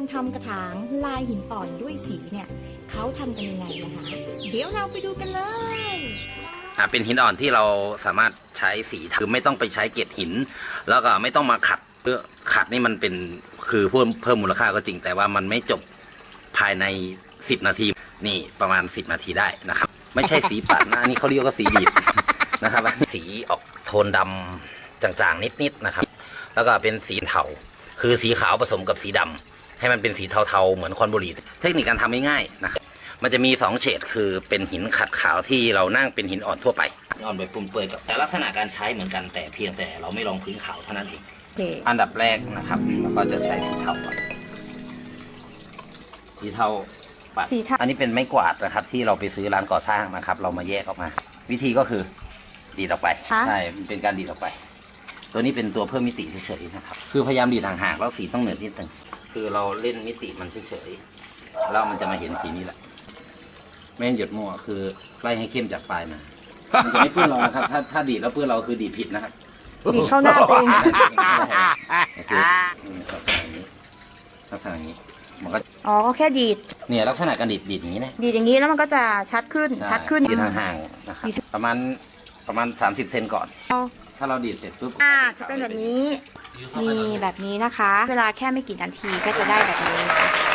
การทำกระถางลายหินอ่อนด้วยสีเนี่ยเขาทำกันยังไงนะคะ เดี๋ยวเราไปดูกันเลยอ่าเป็นหินอ่อนที่เราสามารถใช้สีคือไม่ต้องไปใช้เกล็ดหิน แล้วก็ไม่ต้องมาขัดเพื่อขัดนี่มันเป็นคือเพิ่มเพิ่มมูลค่าก็จริง แต่ว่ามันไม่จบภายใน 10 นาที นี่ประมาณ 10 นาทีได้นะครับ ไม่ใช่สีปัดนะอันนี้เขาเรียกว่าสีดีดนะครับ สีออกโทนดำจางๆนิดๆนะครับ แล้วก็เป็นสีเทาคือสีขาวผสมกับสีดำ ให้มันเป็นสีเทาๆ เหมือนคอนบุหรี เทคนิคการทำง่ายๆนะครับมันจะมีสองเฉดคือเป็นหินขัดขาวที่เรานั่งเป็นหินอ่อนทั่วไป อ่อนแบบปุ่มเปื่อยกับแต่ลักษณะการใช้เหมือนกันแต่เพียงแต่เราไม่ลองพื้นขาวเท่านั้นเองโอเคอันดับแรกนะครับเราก็จะใช้สีเทาก่อนสีเทาปัดสีเทา อันนี้เป็นไม้กวาดนะครับ ที่เราไปซื้อร้านก่อสร้างนะครับ เรามาแยกออกมา วิธีก็คือดีดออกไปใช่มันเป็นการดีดออกไป ตัวนี้เป็นตัวเพิ่มมิติเฉยๆนะครับ คือพยายามดีดห่างๆแล้วสีต้องเหนือนิดนึง คือเราเล่นมิติมันเฉยๆแล้วมันจะมาเห็นสีนี้แหละ ไม่งั้นหยดมั่วคือไล่ให้เข้มจากปลายมามันจะไม่เปื้อนเรานะครับ ถ้าถ้าดีดแล้วเปื้อนเราคือดีดผิดนะครับดีดเข้าหน้าตัวเองโอเคนี่ลักษณะอย่างนี้ลักษณะอย่างนี้มันก็อ๋อก็แค่ดีดเนี่ยลักษณะการดีดดีดอย่างนี้นะดีดอย่างนี้แล้วมันก็จะชัดขึ้นชัดขึ้นดีดห่างๆนะครับประมาณประมาณ 30 เซนก่อนเอาถ้าเราดีดเสร็จปุ๊บอ่าจะเป็นแบบนี้ นี่แบบนี้นะคะ เวลาแค่ไม่กี่นาทีก็จะได้แบบนี้